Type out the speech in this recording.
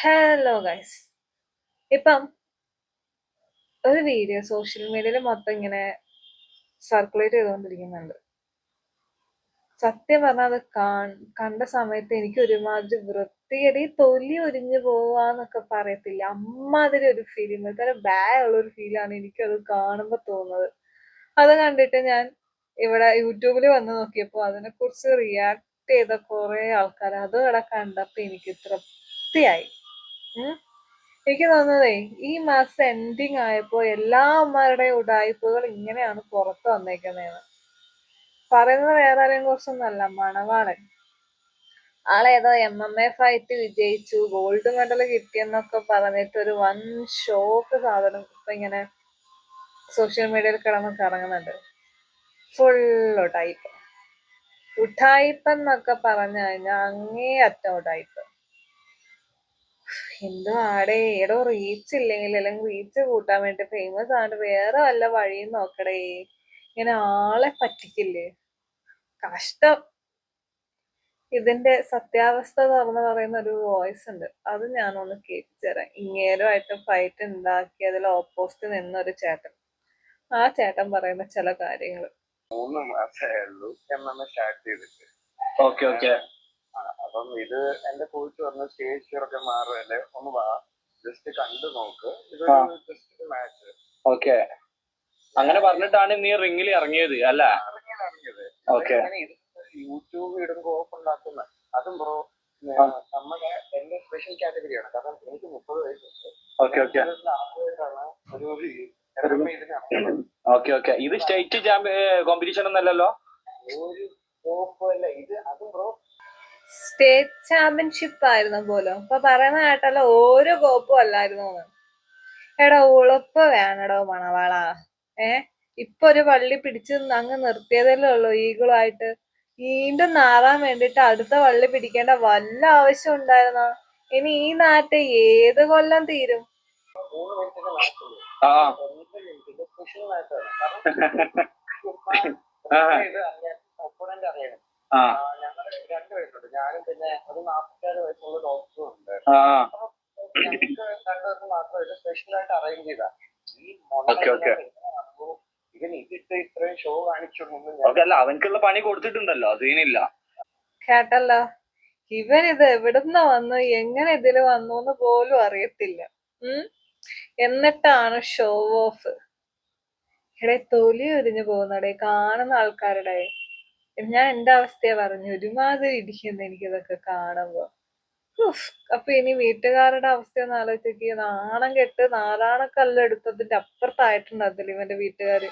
Hello guys ഇപ്പം ഒരു video social മീഡിയയിൽ മൊത്തം ഇങ്ങനെ സർക്കുലേറ്റ് ചെയ്തുകൊണ്ടിരിക്കുന്നുണ്ട് സത്യം പറഞ്ഞാൽ അത് കണ്ട സമയത്ത് എനിക്ക് ഒരുമാതിരി വൃത്തികേട് ഈ തൊലി ഒരിഞ്ഞു പോവാന്നൊക്കെ പറയത്തില്ല. അമ്മാതിരി ഒരു ഫീലിംഗ് വളരെ ബാഡ് ഉള്ള ഒരു ഫീലാണ് എനിക്കത് കാണുമ്പോൾ തോന്നുന്നത്. അത് കണ്ടിട്ട് ഞാൻ ഇവിടെ യൂട്യൂബിൽ വന്ന് നോക്കിയപ്പോൾ അതിനെക്കുറിച്ച് റിയാക്ട് ചെയ്ത കുറേ ആൾക്കാർ അത് ഇവിടെ കണ്ടപ്പോൾ എനിക്ക് തൃപ്തിയായി. എനിക്ക് തോന്നുന്നതേ ഈ മാസം എൻഡിങ് ആയപ്പോ എല്ലാ അമ്മമാരുടെയും ഉടായ്പകൾ ഇങ്ങനെയാണ് പുറത്ത് വന്നേക്കുന്നതെന്ന് പറയുന്നത് വേറെ ആരെയും കുറിച്ചൊന്നല്ല മണവാളൻ. ആളേതോ എം എം എ ഫൈറ്റ് വിജയിച്ചു ഗോൾഡ് മെഡൽ കിട്ടിയെന്നൊക്കെ പറഞ്ഞിട്ട് ഒരു വൺ ഷോക്ക് സാധനം ഇപ്പൊ ഇങ്ങനെ സോഷ്യൽ മീഡിയയിൽ കിടന്ന് കറങ്ങുന്നുണ്ട് ഫുൾ ഉടായ്പ. ഉടായ്പ എന്നൊക്കെ പറഞ്ഞു കഴിഞ്ഞാൽ അങ്ങേ അറ്റം ഉടായ്പ. എന്തുവാടേ ഏടോ റീച്ച് ഇല്ലെങ്കിൽ അല്ലെങ്കിൽ റീച്ച് കൂട്ടാൻ വേണ്ടി ഫേമസ് ആണ്ട് വേറെ വല്ല വഴിയും നോക്കടേ. ഇങ്ങനെ ആളെ പറ്റിക്കില്ലേ? കഷ്ടം. ഇതിന്റെ സത്യാവസ്ഥ തുറന്ന് പറയുന്ന ഒരു വോയിസ് ഉണ്ട്. അത് ഞാനൊന്ന് കേൾപ്പിച്ചു തരാം ഇങ്ങേരുമായിട്ട് ഫൈറ്റ് ഉണ്ടാക്കി അതിൽ ഓപ്പോസിറ്റ് നിന്ന ഒരു ചേട്ടൻ. ആ ചേട്ടൻ പറയുന്ന ചില കാര്യങ്ങൾ. മൂന്ന് മാസമേ ഉള്ളൂ. സ്റ്റാർട്ട് ചെയ്തിട്ട്. ഓക്കെ ഓക്കെ അപ്പം ഇത് എന്റെ കോച്ച് പറഞ്ഞ സ്റ്റേജ് ഫിയർ ഒക്കെ മാറുമല്ലേ ഒന്ന് വാ ജസ്റ്റ് കണ്ടു നോക്ക്. ഇത് ജസ്റ്റ് മാച്ച് ഓക്കെ അങ്ങനെ പറഞ്ഞിട്ടാണ് നീ റിംഗിൽ ഇറങ്ങിയത് അല്ല? ഓക്കെ യൂട്യൂബ് ഇടുമ്പോ ഓഫ് ഉണ്ടാക്കുന്ന? അതും ബ്രോ. നമ്മുടെ എന്റെ സ്പെഷ്യൽ കാറ്റഗറിയാണ് കാരണം എനിക്ക് മുപ്പത് വയസ്സുണ്ട്. ഓക്കെ ഓക്കെ ഇത് സ്റ്റേറ്റ് കോമ്പറ്റീഷൻ ഒന്നല്ലല്ലോ ഒരു കോപ്പ് അല്ല ഇത് അതും ബ്രോ സ്റ്റേറ്റ് ചാമ്പ്യൻഷിപ്പ് ആയിരുന്നു പോലും. അപ്പൊ പറയുന്ന കേട്ടല്ലോ ഓരോ കോപ്പും അല്ലായിരുന്നു എടാ ഉളപ്പ് വേണടോ മണവാള. ഏ? ഇപ്പൊ ഒരു വള്ളി പിടിച്ച് അങ്ങ് നിർത്തിയതല്ലേ ഉള്ളൂ ഈഗിളായിട്ട് വീണ്ടും നാറാൻ വേണ്ടിട്ട് അടുത്ത വള്ളി പിടിക്കേണ്ട വല്ല ആവശ്യം ഉണ്ടായിരുന്നോ? ഇനി ഈ നാട്ടെ ഏത് കൊല്ലം തീരും? ആ. ഞാനും പിന്നെ ഒരു നാൽപ്പത്തേഴ് വയസ്സുള്ള ഡോക്ടറും ഉണ്ട്. ഞങ്ങൾക്ക് രണ്ടുപേർക്ക് മാത്രം ഇത് സ്പെഷ്യൽ ആയിട്ട് അറേഞ്ച് ചെയ്താ. ഈ okay. ഇവൻ ഇതിട്ട് ഇത്രയും ഷോ കാണിച്ചൊന്നും ഓക്കെ അല്ല അവനക്കുള്ള പണി കൊടുത്തിട്ടുണ്ടല്ലോ സീനില്ല കേട്ടല്ലോ ഇവൻ ഇത് എവിടുന്ന് വന്നു എങ്ങനെ ഇതിൽ വന്നു എന്ന് പോലും അറിയത്തില്ല. ഉം? എന്നിട്ടാണ് ഷോ ഓഫ് എടേ തൊലി ഒരിഞ്ഞു പോകുന്നടേ കാണുന്ന ആൾക്കാരുടെ ഞാൻ എന്റെ അവസ്ഥയെ പറഞ്ഞു. ഒരുമാതിരി ഇരിക്കുന്നു എനിക്കിതൊക്കെ കാണുമ്പോ. അപ്പൊ ഇനി വീട്ടുകാരുടെ അവസ്ഥ ഒന്ന് ആലോചിക്കുക നാണം കെട്ട് നാലാണക്കല്ലെടുത്തതിന്റെ അപ്പുറത്തായിട്ടുണ്ട് അതിൽ ഇവന്റെ വീട്ടുകാര്.